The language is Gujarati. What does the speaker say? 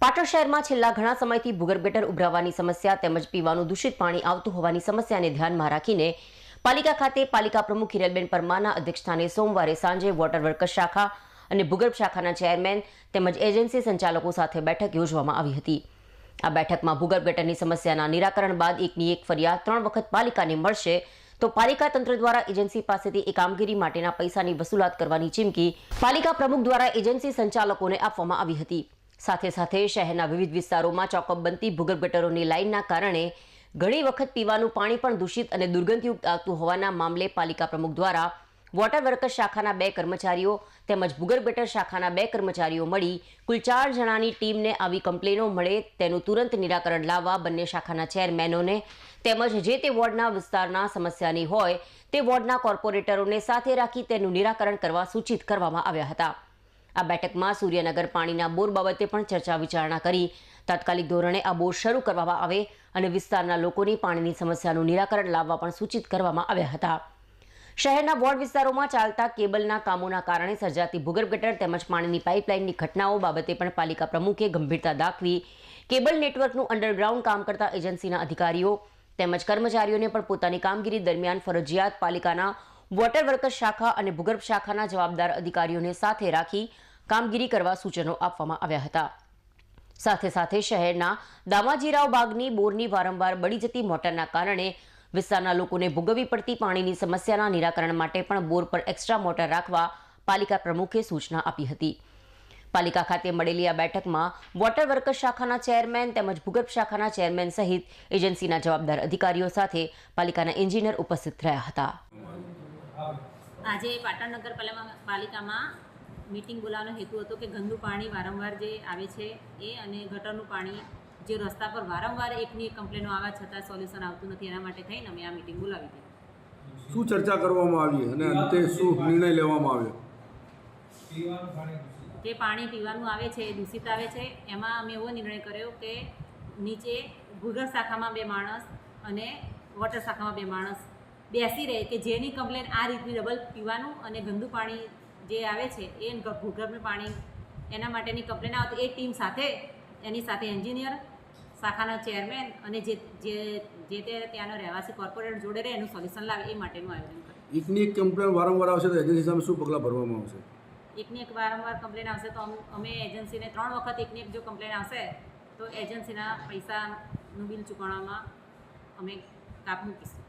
પાટણ શહેરમાં છેલ્લા ઘણા સમયથી ભૂગર્ભ ગટર ઉભરાવાની સમસ્યા તેમજ પીવાનું દૂષિત પાણી આવતું હોવાની સમસ્યાને ધ્યાનમાં રાખીને પાલિકા ખાતે પાલિકા પ્રમુખ હિરલબેન પરમારના અધ્યક્ષસ્થાને સોમવારે સાંજે વોટર વર્કર્સ શાખા અને ભૂગર્ભ શાખાના ચેરમેન તેમજ એજન્સી સંચાલકો સાથે બેઠક યોજવામાં આવી હતી. આ બેઠકમાં ભૂગર્ભ ગટરની સમસ્યાના નિરાકરણ બાદ એકની એક ફરિયાદ ત્રણ વખત પાલિકાને મળશે તો પાલિકા તંત્ર દ્વારા એજન્સી પાસેથી એ કામગીરી માટેના પૈસાની વસૂલાત કરવાની ચીમકી પાલિકા પ્રમુખ દ્વારા એજન્સી સંચાલકોને આપવામાં આવી હતી. સાથે સાથે શહેરના વિવિધ વિસ્તારોમાં ચોકઅપ બનતી ભૂગર્ભ ગટરોની લાઇનના કારણે ઘણી વખત પીવાનું પાણી પણ દૂષિત અને દુર્ગંધયુક્ત આવતું હોવાના મામલે પાલિકા પ્રમુખ દ્વારા વોટર વર્કર્સ શાખાના બે કર્મચારીઓ તેમજ ભૂગર્ભ ગટર શાખાના બે કર્મચારીઓ મળી કુલ ચાર જણાની ટીમને આવી કમ્પ્લેનો મળે તેનું તુરંત નિરાકરણ લાવવા બંને શાખાના ચેરમેનોને તેમજ જે તે વોર્ડના વિસ્તારના સમસ્યાની હોય તે વોર્ડના કોર્પોરેટરોને સાથે રાખી તેનું નિરાકરણ કરવા સૂચિત કરવામાં આવ્યા હતા. આ બેઠકમાં સૂર્યનગર પાણીના બોર બાબતે પણ ચર્ચા વિચારણા કરી. તાત્કાલિક ધોરણે આ બોર શરૂ કરવામાં આવે અને વિસ્તારના લોકોની પાણીની સમસ્યાનું નિરાકરણ લાવવા પણ સૂચિત કરવામાં આવ્યા હતા. શહેરના વોર્ડ વિસ્તારોમાં ચાલતા કેબલના કામોના કારણે સર્જાતી ભૂગર્ભ ગટર તેમજ પાણીની પાઇપલાઇનની ઘટનાઓ બાબતે પણ પાલિકા પ્રમુખે ગંભીરતા દાખવી, કેબલ નેટવર્કનું અંડરગ્રાઉન્ડ કામ કરતા એજન્સીના અધિકારીઓ તેમજ કર્મચારીઓને પણ પોતાની કામગીરી દરમિયાન ફરજિયાત પાલિકાના વોટર વર્કર્સ શાખા અને ભૂગર્ભ શાખાના જવાબદાર અધિકારીઓને સાથે રાખી કામગીરી કરવા સૂચનો આપવામાં આવ્યા હતા. સાથે સાથે શહેરના દામાજીરાવ બાગની બોરની વારંવાર બળી જતી મોટરના કારણે વિસ્તારના લોકોને ભોગવવી પડતી પાણીની સમસ્યાના નિરાકરણ માટે પણ બોર પર એક્સ્ટ્રા મોટર રાખવા પાલિકા પ્રમુખે સૂચના આપી હતી. પાલિકા ખાતે મળેલી આ બેઠકમાં વોટર વર્કર્સ શાખાના ચેરમેન તેમજ ભૂગર્ભ શાખાના ચેરમેન સહિત એજન્સીના જવાબદાર અધિકારીઓ સાથે પાલિકાના એન્જિનિયર ઉપસ્થિત રહ્યા હતા. આજે પાટણ નગરપાલિકામાં પાલિકામાં મિટિંગ બોલાવવાનો હેતુ હતો કે ગંદુ પાણી વારંવાર જે આવે છે એ અને ગટરનું પાણી જે રસ્તા પર વારંવાર એકની એક કમ્પ્લેનો આવવા છતાં સોલ્યુશન આવતું નથી એના માટે થઈને અમે આ મિટિંગ બોલાવી હતી. શું ચર્ચા કરવામાં આવી અને અંતે શું નિર્ણય લેવામાં આવ્યો? જે પાણી પીવાનું આવે છે એ દૂષિત આવે છે એમાં અમે એવો નિર્ણય કર્યો કે નીચે ભૂગર્ભ શાખામાં બે માણસ અને વોટર શાખામાં બે માણસ બેસી રહે કે જેની કમ્પ્લેન આ રીતની ડબલ પીવાનું અને ગંદુ પાણી જે આવે છે એ ભૂગર્ભનું પાણી એના માટેની કમ્પ્લેન આવે તો એ ટીમ સાથે એની સાથે એન્જિનિયર શાખાના ચેરમેન અને જે જે જે તે ત્યાંનો રહેવાસી કોર્પોરેટ જોડે રહે એનું સોલ્યુશન લાવે એ માટેનું આયોજન કરે. એકની એક કમ્પ્લેન વારંવાર આવશે તો એજન્સી સામે શું પગલાં ભરવામાં આવશે? એકની એક વારંવાર કમ્પ્લેન આવશે તો અમ- અમે એજન્સીને ત્રણ વખત એકની એક જો કમ્પ્લેન આવશે તો એજન્સીના પૈસાનું બિલ ચૂકવવામાં અમે કાપ મૂકીશું.